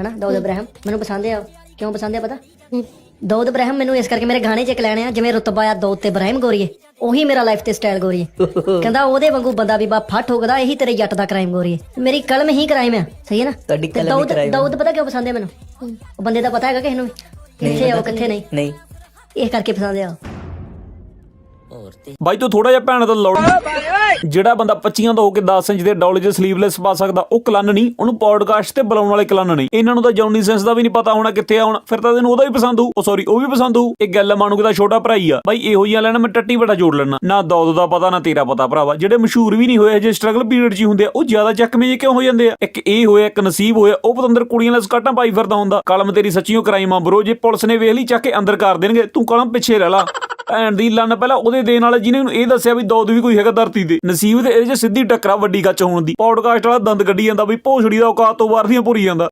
ਹਨਾ? ਦਾਊਦ ਇਬਰਾਹਿਮ ਮੈਨੂੰ ਪਸੰਦ ਆ। ਉਹ। ਕਿਉਂ ਪਸੰਦ ਆ ਪਤਾ? ਦਾਊਦ ਇਬਰਾਹਿਮ ਮੈਨੂੰ ਇਸ ਕਰਕੇ ਮੇਰੇ ਗਾਣੇ 'ਚ ਇੱਕ ਲੈਣੇ ਆ ਜਿਵੇਂ ਰੁਤਬਾ ਆ ਦਾਊਦ ਤੇ ਇਬਰਾਹਿਮ ਗੋਰੀਏ। ਉਹੀ ਮੇਰਾ ਲਾਈਫ ਤੇ ਸਟਾਈਲ ਗੋਰੀਏ। ਕਹਿੰਦਾ ਉਹਦੇ ਵਾਂਗੂ ਬੰਦਾ ਵੀ ਬਾ ਫੱਟ ਹੋਗਦਾ ਇਹੀ ਤੇਰੇ ਜੱਟ ਦਾ ਕ੍ਰਾਈਮ ਗੋਰੀਏ। ਮੇਰੀ ਕਲਮ ਹੀ ਕ੍ਰਾਈਮ ਆ ਸਹੀ ਹੈ ਨਾ? ਤੁਹਾਡੀ ਤੇ ਕਲਮ ਹੀ ਦਾਊਦ crime ਆ। ਦਾਊਦ ਪਤਾ ਕਿਉਂ ਪਸੰਦ ਹੈ ਮੈਨੂੰ? ਉਹ ਬੰਦੇ ਦਾ ਪਤਾ ਹੈਗਾ ਕਿਸੇ ਨੂੰ ਵੀ? ਕਿੱਥੇ ਆ ਉਹ ਕਿੱਥੇ ਨਹੀਂ? ਨਹੀਂ। ਇਹ ਕਰਕੇ ਪਸੰਦ ਆ। ਉਹ। ਹੋਰ ਤੇ ਬਾਈ ਤੂੰ ਥੋੜਾ ਜਿਹਾ ਭੈਣ ਦਾ ਲੋੜ ਜਿਹੜਾ ਬੰਦਾ 25 ਦਾ ਹੋ ਕੇ 10 ਇੰਚ ਦੇ ਡੌਲੇ 'ਚ ਸਲੀਵਲੈਸ ਪਾ ਸਕਦਾ, ਉਹ ਕਲਨ ਨਹੀਂ, ਉਹਨੂੰ ਪੋਡਕਾਸਟ ਤੇ ਬੁਲਾਉਣ ਵਾਲੇ ਕਲਨ ਨਹੀਂ। ਇਹਨਾਂ ਨੂੰ ਤਾਂ ਜੌਨੀ ਸੈਂਸ ਦਾ ਵੀ ਨਹੀਂ ਪਤਾ ਹੋਣਾ ਕਿੱਥੇ ਆ ਹੁਣ, ਫਿਰ ਤਾਂ ਤੈਨੂੰ ਉਹਦਾ ਵੀ ਪਸੰਦ ਹੋਊ। ਉਹ ਸੌਰੀ ਉਹ ਵੀ ਪਸੰਦ ਹੋਊ। ਇਹ ਗੱਲ ਮਾਨੂਗਾ ਦਾ ਛੋਟਾ ਭਰਾ ਹੀ ਆ। ਬਾਈ ਇਹੋ ਜਿਹੀਆਂ ਲੈਣਾ, ਮੈਂ ਟੱਟੀ ਬੜਾ ਜੋੜ ਲੈਣਾ। ਨਾ ਦੌਦ ਦਾ ਪਤਾ, ਨਾ ਤੇਰਾ ਪਤਾ ਭਰਾਵਾ। ਜਿਹੜੇ ਮਸ਼ਹੂਰ ਵੀ ਨਹੀਂ ਹੋਏ ਜੇ ਸਟਰਗਲ ਪੀਰੀਅਡ 'ਚ ਹੀ ਹੁੰਦੇ ਆ, ਉਹ ਜ਼ਿਆਦਾ ਚੱਕਵੇਂ ਜੇ ਕਿਉਂ ਹੋ ਜਾਂਦੇ ਆ? ਇੱਕ ਇਹ ਹੋਇਆ, ਇੱਕ ਨਸੀਬ ਹੋਇਆ, ਉਹ ਪਤੰਦਰ ਕੁੜੀਆਂ ਨਾਲ ਸਕਾਟਾਂ ਪਾਈ ਫਿਰਦਾ ਹੁੰਦਾ। ਕਲਮ ਤੇਰੀ ਸੱਚੀਓ ਕਰਾਈਮ ਆ ਬਰੋ, ਜੇ ਪੁਲਿਸ ਨੇ ਵੇਖ ਲਈ, ਚੱਕ ਕੇ ਅੰਦਰ ਕਰ ਦੇਣਗੇ। ਤੂੰ ਕਲਮ ਪਿੱਛੇ ਰਹਿ ਲਾ। ਭੈਣ ਦੀ ਲੰਨ ਪਹਿਲਾਂ ਉਹਦੇ ਦੇਣ ਵਾਲੇ ਜਿਹਨੇ ਨੂੰ ਇਹ ਦੱਸਿਆ ਵੀ ਦੌਦ ਵੀ ਕੋਈ ਹੈਗਾ ਧਰਤੀ ਤੇ। ਨਸੀਬ ਤੇ ਇਹਦੇ 'ਚ ਸਿੱਧੀ ਟੱਕਰਾ ਵੱਡੀ ਗੱਚ ਹੋਣ ਦੀ। ਪੌਡਕਾਸਟ ਵਾਲਾ ਦੰਦ ਕੱਢੀ ਜਾਂਦਾ ਵੀ ਭੋਸੜੀ ਦਾ ਔਕਾਤ ਤੋਂ ਬਾਹਰ ਦੀਆਂ ਭੁਰੀ ਜਾਂਦਾ।